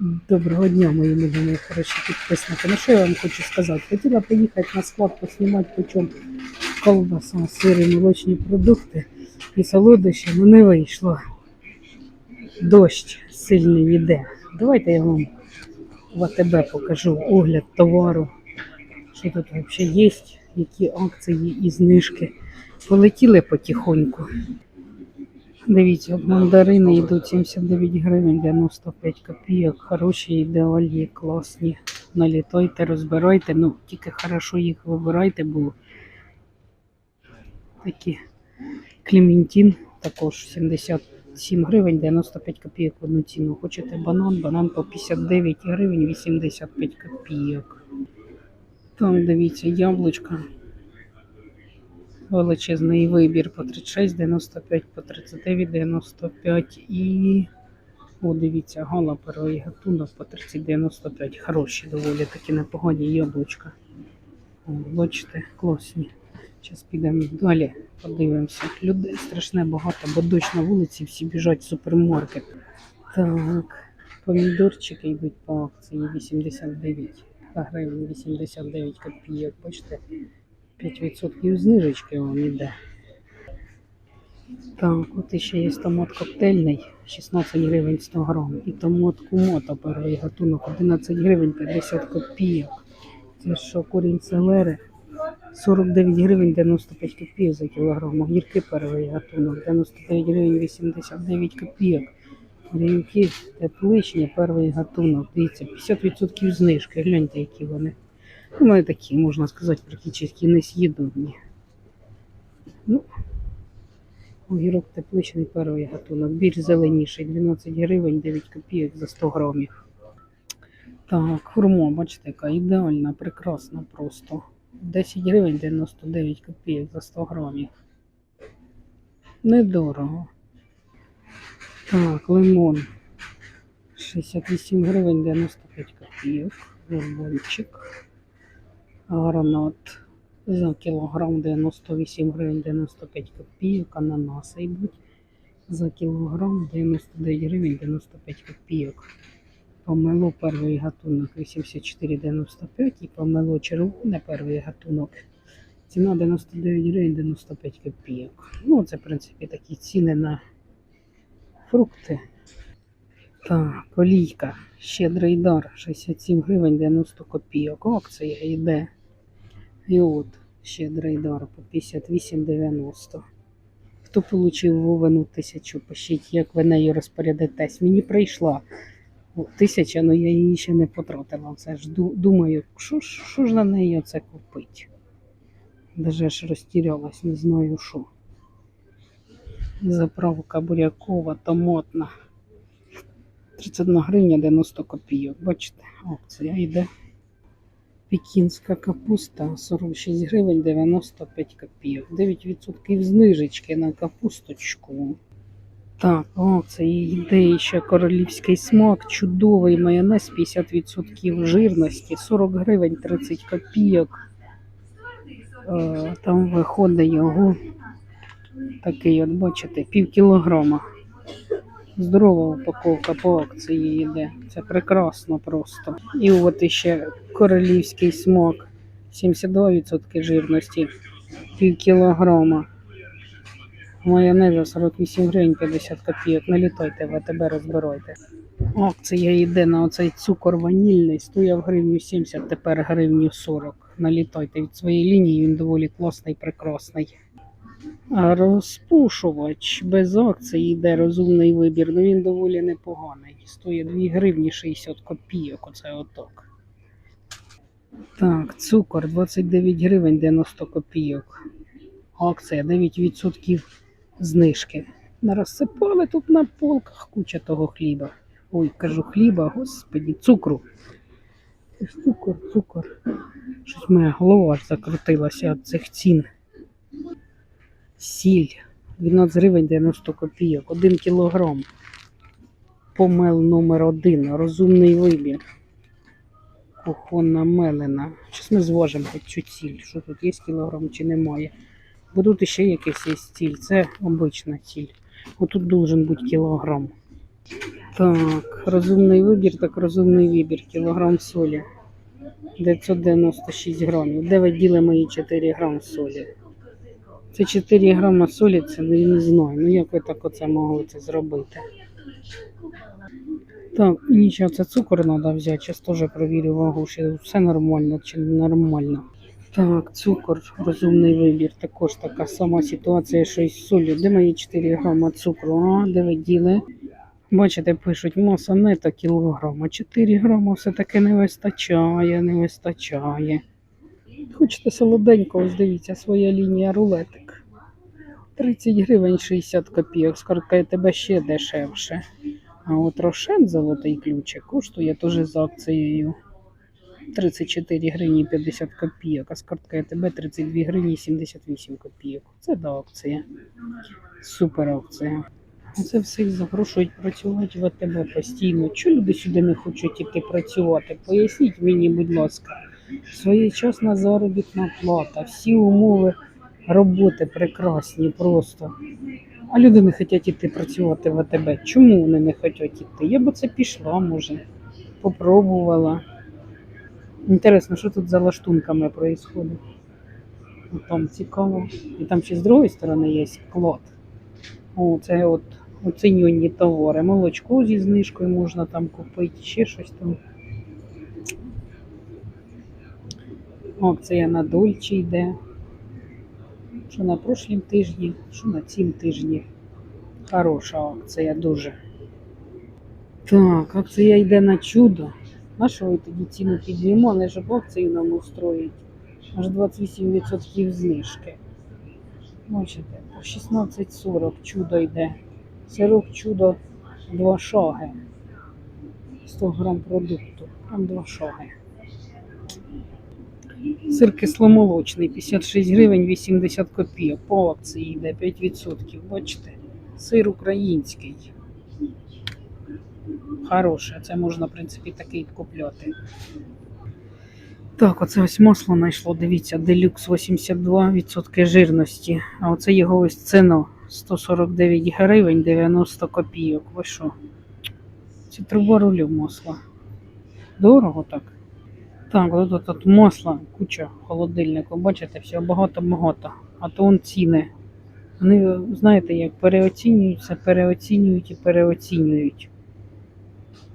Доброго дня, мої любимі хороші підписники. Ну що я вам хочу сказати? Хотіла поїхати на склад поснімати, по колбаса, сири, молочні продукти і солодощі, але не вийшло. Дощ сильний йде. Давайте я вам в АТБ покажу огляд товару, що тут взагалі є, які акції і знижки. Полетіли потихоньку. Дивіться, от мандарини йдуть 79 гривень 95 копійок. Хороші ідеалі, класні. Налітайте, розбирайте. Ну, тільки хорошо їх вибирайте, бо такі Клементін також 77 гривень 95 копійок в одну ціну. Хочете банан? Банан по 59 гривень 85 копійок. Там дивіться, яблучка. Величезний вибір по 36,95, по 39,95 і. О, дивіться, гала перший гатунок по 30,95. Хороші доволі такі непогані яблучка. О, бачите, класні. Зараз підемо далі, подивимося. Людей страшне багато, бо дощ на вулиці, всі біжать в супермаркет. Так, помідорчики йдуть по акції 89 гривень 89 копійок. Бачите, 5% знижечки вам іде. Так, от іще є томат коктейльний, 16 гривень 100 грам. І томат кумота перший гатунок 11 гривень 50 копійок. Це що, корінь селери 49 гривень 95 копійок за кілограм. Огірки перший гатунок 99 гривень 89 копійок. Горілки тепличні перший гатунок. Дивіться, 50% знижки. Гляньте, які вони. Ну, вони такі, можна сказати, практично несъєдобні. Ну, огірок тепличний перший гатунок. Більш зеленіший, 12 гривень 9 копійок за 100 грамів. Так, хурма, бачите, яка ідеальна, прекрасна просто. 10 гривень 99 копійок за 100 грамів. Недорого. Так, лимон. 68 гривень 95 копійок. Лимончик. Гранат за кілограм 98 гривень 95 копійок. Ананаси йдуть за кілограм 99 гривень 95 копійок. Помело перший гатунок 84,95 і помело червоне перший гатунок. Ціна 99 гривень 95 копійок. Ну, це, в принципі, такі ціни на фрукти. Так, олійка. Щедрий дар 67 гривень 90 копійок. Акція йде. І от щедрий дар по 58,90. Хто отримав Вовину тисячу, пишіть, як ви нею розпорядитесь. Мені прийшла тисяча, але я її ще не потратила. Це ж думаю, що ж, що ж на неї це купити? Даже ж розтірялась, не знаю що. Заправка бурякова, томатна. 31 гривня 90 копійок. Бачите, акція йде. Пекінська капуста 46 гривень 95 копійок. 9% знижечки на капусточку. Так, о, це йде ще королівський смак, чудовий майонез 50% жирності, 40 гривень 30 копійок. Е, Там виходить його такий, от бачите, пів кілограма. Здорова упаковка по акції йде. Це прекрасно просто. І от іще королівський смак. 72% жирності, пів кілограма. Майонеза 48 гривень 50 копійок. Налітайте, в АТБ розбирайте. Акція йде на оцей цукор ванільний. Стояв гривню 70, тепер гривню 40. Налітайте від своєї лінії, він доволі класний, прекрасний. Розпушувач без акції йде розумний вибір. Ну він доволі непоганий. Стоїть 2 гривні 60 копійок. Оце отак. Так, цукор 29 гривень 90 копійок. Акція 9% знижки. Нарозсипали тут на полках куча того хліба. Ой, кажу хліба, господі, цукру. Цукор, цукор. Щось моя голова закрутилася від цих цін. Сіль 12 гривень 90 копійок, 1 кілограм. Помел номер один. Розумний вибір. Кухонна мелена. Щось ми зважимо хоч цю ціль. Що тут є кілограм чи немає. Бо тут ще якийсь ціль. Це обична ціль. Отут должен бути кілограм. Так, розумний вибір, так розумний вибір. Кілограм солі. 996 грамів. Де ви діли мої 4 грам солі? Це 4 грама солі, це не знаю. Ну як ви так оце могли це зробити? Так, нічого, це цукор треба взяти. Зараз теж провірю вагу, чи все нормально чи не нормально. Так, цукор, розумний вибір. Також така сама ситуація, що із солью. Де мої 4 грама цукру? А, де ви діли? Бачите, пишуть, маса не та кілограма. 4 грама все-таки не вистачає, не вистачає. Хочете солоденько, ось своя лінія рулетик. 30 гривень 60 копійок. Скорка тебе ще дешевше. А от рошен золотий ключик коштує теж за акцією. 34 гривні 50 копійок, а з карткою ТБ 32 гривні 78 копійок. Це до акція. Супер акція. Це всіх запрошують працювати в АТБ постійно. Чому люди сюди не хочуть іти працювати? Поясніть мені, будь ласка, своєчасна заробітна плата, всі умови роботи прекрасні просто. А люди не хочуть іти працювати в АТБ. Чому вони не хочуть іти? Я б це пішла, може, попробувала. Інтересно, що тут за лаштунками відбувається? Там цікаво. І там ще з другої сторони є склад. О, це от оцінювані товари. Молочко зі знижкою можна там купити, ще щось там. Акція на Дольче йде. Що на прошлім тижні, що на цім тижні. Хороша акція дуже. Так, акція йде на чудо. На що ви тоді ціну підіймо, але ж акцію нам устроїть. Аж 28% знижки. Бачите, по 16,40 чудо йде. Сирок чудо 2 шаги. 100 грам продукту. Там 2 шаги. Сир кисломолочний 56 гривень 80 копійок. По акції йде 5%. Бачите? Сир український. Хороше, це можна, в принципі, такий купляти. Так, оце ось масло знайшло, дивіться, делюкс 82% жирності. А оце його ось ціна 149 гривень 90 копійок. Ви що? Це труба рулю масла. Дорого так. Так, от тут, тут масла, куча холодильнику. Бачите, все багато-багато. А то он ціни. Вони, знаєте, як переоцінюються, переоцінюють і переоцінюють.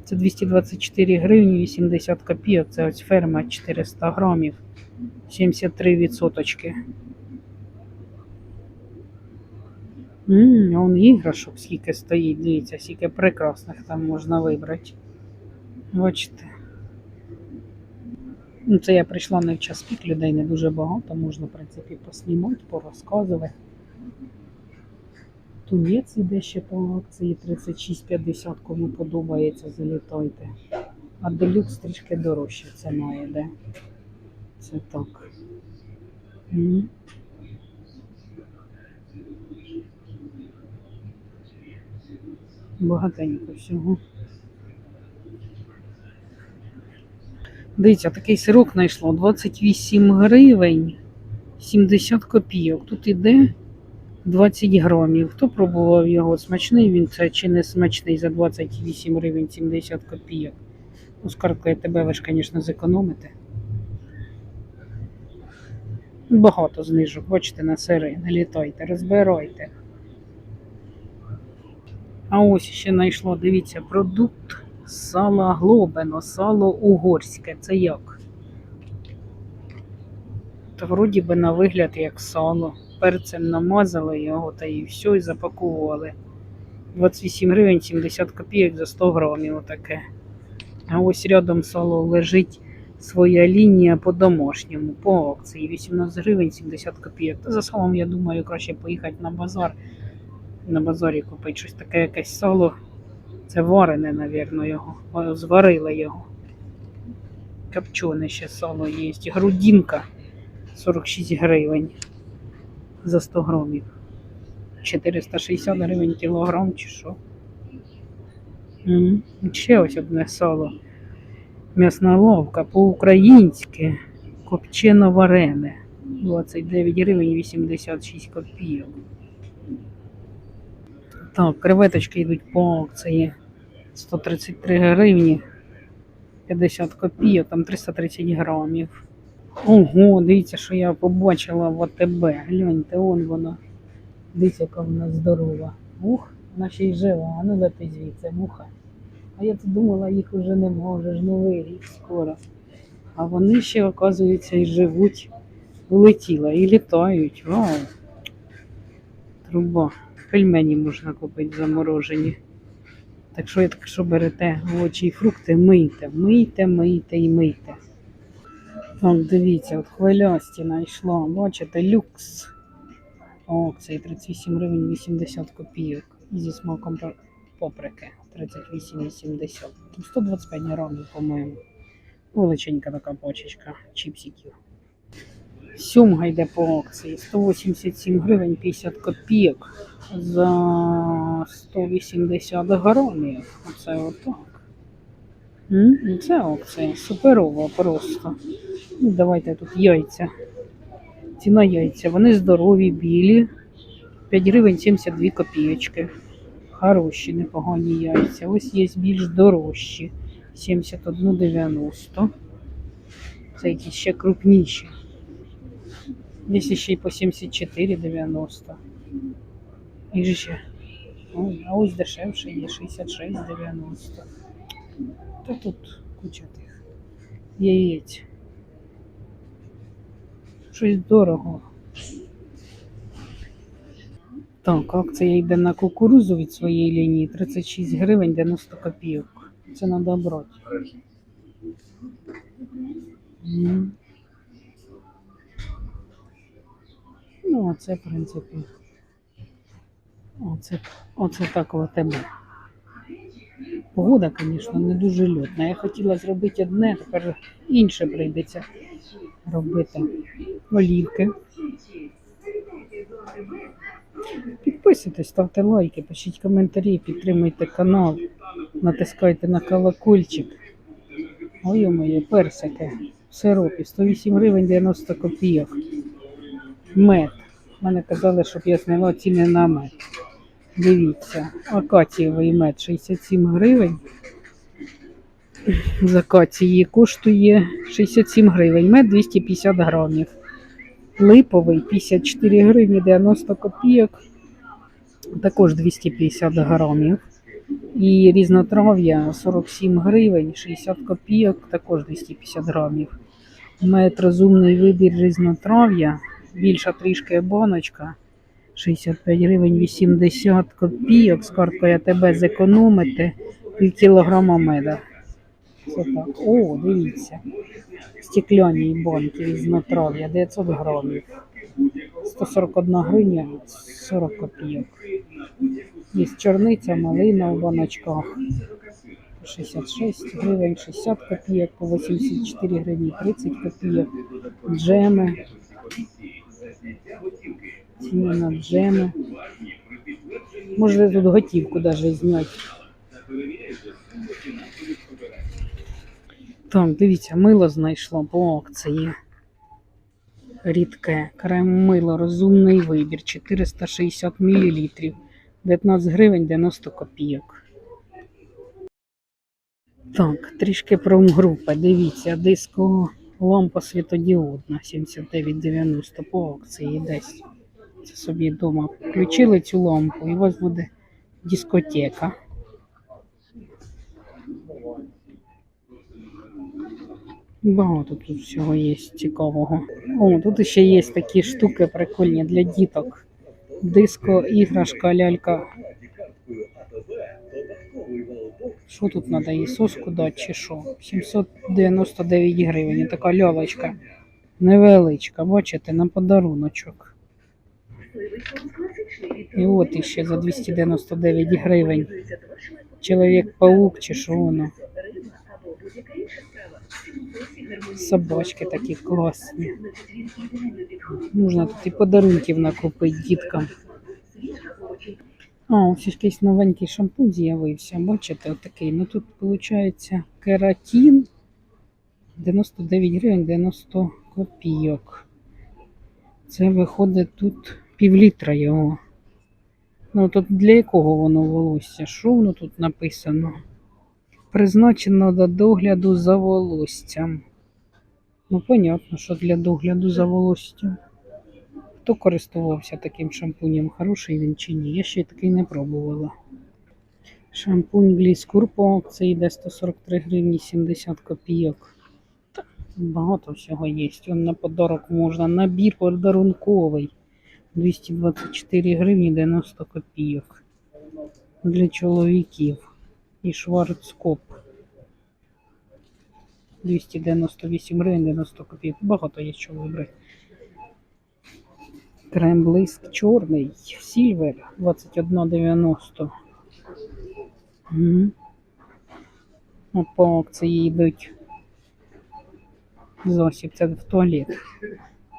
Це 224 гривні 80 копійок. Це ось ферма 400 грамів. 73 відсоточки. Ммм, он іграшок скільки стоїть, дивіться, скільки прекрасних там можна вибрати. Бачите. Ну, це я прийшла не в час пік, людей не дуже багато, можна, в принципі, поснімати, порозказувати. Тунець іде ще по акції 36,50, кому подобається, залітайте. А делюкс трішки дорожче ціна йде. Це так. М. Багатенько всього. Дивіться, такий сирок знайшло 28 гривень 70 копійок. Тут іде 20 грамів. Хто пробував його? Смачний він це чи не смачний за 28 гривень 70 копійок. Ну, скаркає тебе, ви ж, звісно, зекономите. Багато знижок, бачите, на сири, налітайте, розбирайте. А ось ще знайшло, дивіться, продукт сало глобено, сало угорське. Це як? Та вроді би на вигляд як сало. Перцем намазали його та і все, і запакували. 28 гривень 70 копійок за 100 грамів отаке. А ось рядом сало лежить своя лінія по-домашньому, по акції 18 гривень 70 копійок. Та за салом, я думаю, краще поїхати на базар. На базарі купити щось таке якесь сало. Це варене, навірно, його. Зварили його. Копчене ще сало є. Грудинка 46 гривень за 100 грамів. 460 гривень кілограм чи що. Ще ось одне сало. М'ясна ловка по-українськи. Копчено варене. 29 гривень 86 копійок. Так, креветочки йдуть по акції. 133 гривні 50 копійок, там 330 грамів. Ого, дивіться, що я побачила в АТБ. Гляньте, он вона. Дивіться, яка вона здорова. Ух, вона ще й жива, а ну лети звідси, муха. А я тут думала, їх уже нема, вже ж новий рік скоро. А вони ще, оказується, і живуть. Улетіла і літають. Вау. Труба. Пельмені можна купити заморожені. Так що, якщо берете овочі і фрукти, мийте, мийте, мийте і мийте. Так, дивіться, от хвилясті знайшла. Бачите, люкс. О, цей 38 гривень 80 копійок. І зі смаком паприки 38,80. Тут 125 грамів, по-моєму. Величенька така пачечка чіпсиків. Сьомга йде по акції 187 гривень 50 копійок за 180 грамів. Оце отак. Це акція суперова просто. Ну, давайте тут яйця. Ціна яйця. Вони здорові, білі. 5 гривень 72 копійочки. Хороші, непогані яйця. Ось є більш дорожчі. 71,90. Це якісь ще крупніші. Є ще й по 74,90. І ж ще. Ой, а ось дешевше є 66,90. Та тут куча тих яєць. Щось дорого. Так, акція йде на кукурузу від своєї лінії 36 гривень 90 копійок. Це треба брати. Ну, оце, в принципі. Оце, оце так в АТБ. Погода, звісно, не дуже льотна. Я хотіла зробити одне, тепер інше прийдеться робити. Олівки. Підписуйтесь, ставте лайки, пишіть коментарі, підтримуйте канал, натискайте на колокольчик. Ой, моє персики в сиропі 108 гривень 90 копійок. Мед. Мене казали, щоб я зняла ціни на мед. Дивіться, акацієвий мед 67 гривень. З акації коштує 67 гривень. Мед 250 грамів. Липовий 54 гривні 90 копійок. Також 250 грамів. І різнотрав'я 47 гривень, 60 копійок, також 250 грамів. Мед розумний вибір різнотрав'я, більша трішки баночка. 65 гривень 80 копійок. З карткою АТБ зекономити пів кілограма меда. Так. О, дивіться. Стекляні банки різнотрав'я 900 грамів. 141 гривня 40 копійок. Є чорниця, малина в баночках. 66 гривень 60 копійок, по 84 гривні 30 копійок. Джеми. Ціни на джеми. Може тут готівку навіть зняти. Так, дивіться, мило знайшла по акції. Рідке. Крем мило, розумний вибір. 460 мл. 19 гривень 90 копійок. Так, трішки промгрупа. Дивіться, диско лампа світодіодна 79,90 по акції десь. Це собі вдома включили цю лампу і у вас буде дискотека. Багато тут всього є цікавого. О, тут ще є такі штуки прикольні для діток. Диско, іграшка, лялька. Що тут треба? І соску дати чи що? 799 гривень. Така лялечка. Невеличка, бачите, на подаруночок. І от іще за 299 гривень. Чоловік-паук чи що воно. Собачки такі класні. Можна тут і подарунків накупити діткам. А, ось якийсь новенький шампунь з'явився. Бачите, отакий. Ну тут виходить кератин 99 гривень 90 копійок. Це виходить тут півлітра його. Ну тут для якого воно волосся? Що воно тут написано? Призначено до догляду за волоссям. Ну, понятно, що для догляду за волоссям. Хто користувався таким шампунем? Хороший він чи ні? Я ще такий не пробувала. Шампунь Гліскур по акції йде 143 гривні 70 копійок. Багато всього є. Он на подарок можна. Набір подарунковий. 224 гривні 90 копійок. Для чоловіків. І шварцкоп. 298 гривень 90 копійок. Багато є що вибрати. Крем блиск чорний. Сільвер 21,90. Угу. От по акції йдуть засіб. Це в туалет.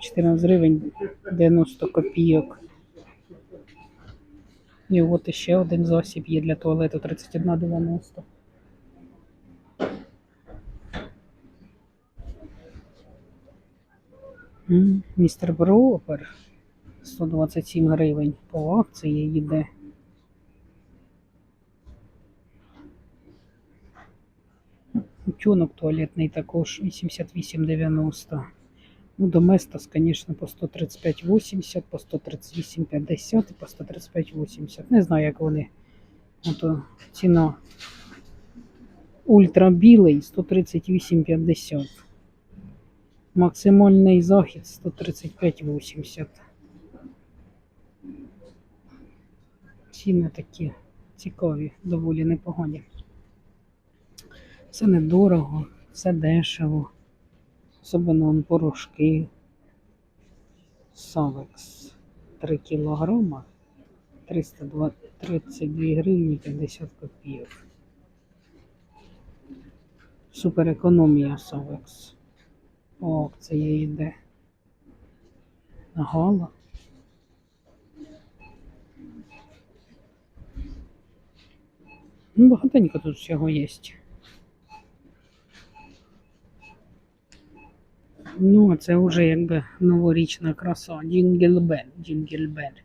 14 гривень 90 копійок. І от іще один засіб є для туалету 31,90. Містер Бропер 127 гривень по акції йде. Утюнок туалетний також 88,90. Ну, Доместос, звісно, по 135,80, по 138,50 і по 135,80. Не знаю, як вони. Ото ціна ультрабілий 138,50. Максимальний захід 135,80. Ціни такі цікаві, доволі непогані. Все недорого, все дешево. Особливо порошки. Савекс 3 кілограма 332 гривні 50 копійок. Суперекономія Савекс. О, це є йде. Гала. Ну, багатенько тут всього є. Ну, а це вже якби новорічна краса. Дінгельбель, Дінгельбель.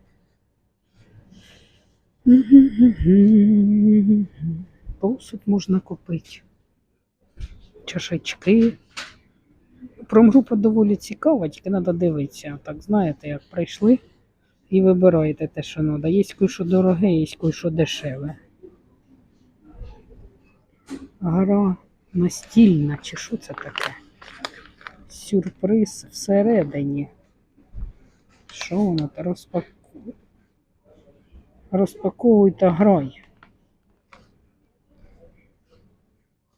Посуд можна купити. Чашечки. Промгрупа доволі цікава, тільки треба дивитися. Так, знаєте, як прийшли і вибираєте те, що треба. Є кое-що дороге, є кое-що дешеве. Гра настільна, чи що це таке? Сюрприз всередині. Що воно та розпаковує? Розпаковуй та грай.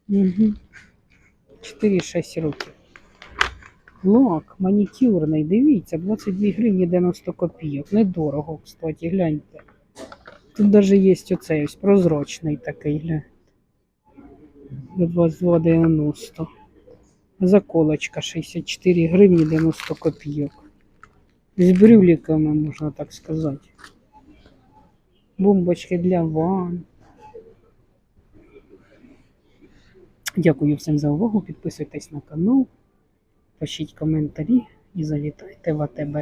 Угу. 4-6 років. Лак манікюрний, дивіться, 22 гривні 90 копійок. Недорого, кстати, гляньте. Тут навіть є оцей ось прозрачний такий, гляньте. 22,90. Заколочка 64 гривні 90 копійок. З брюликами, можна так сказати. Бомбочки для ванн. Дякую всім за увагу. Підписуйтесь на канал, пишіть коментарі і завітайте в АТБ.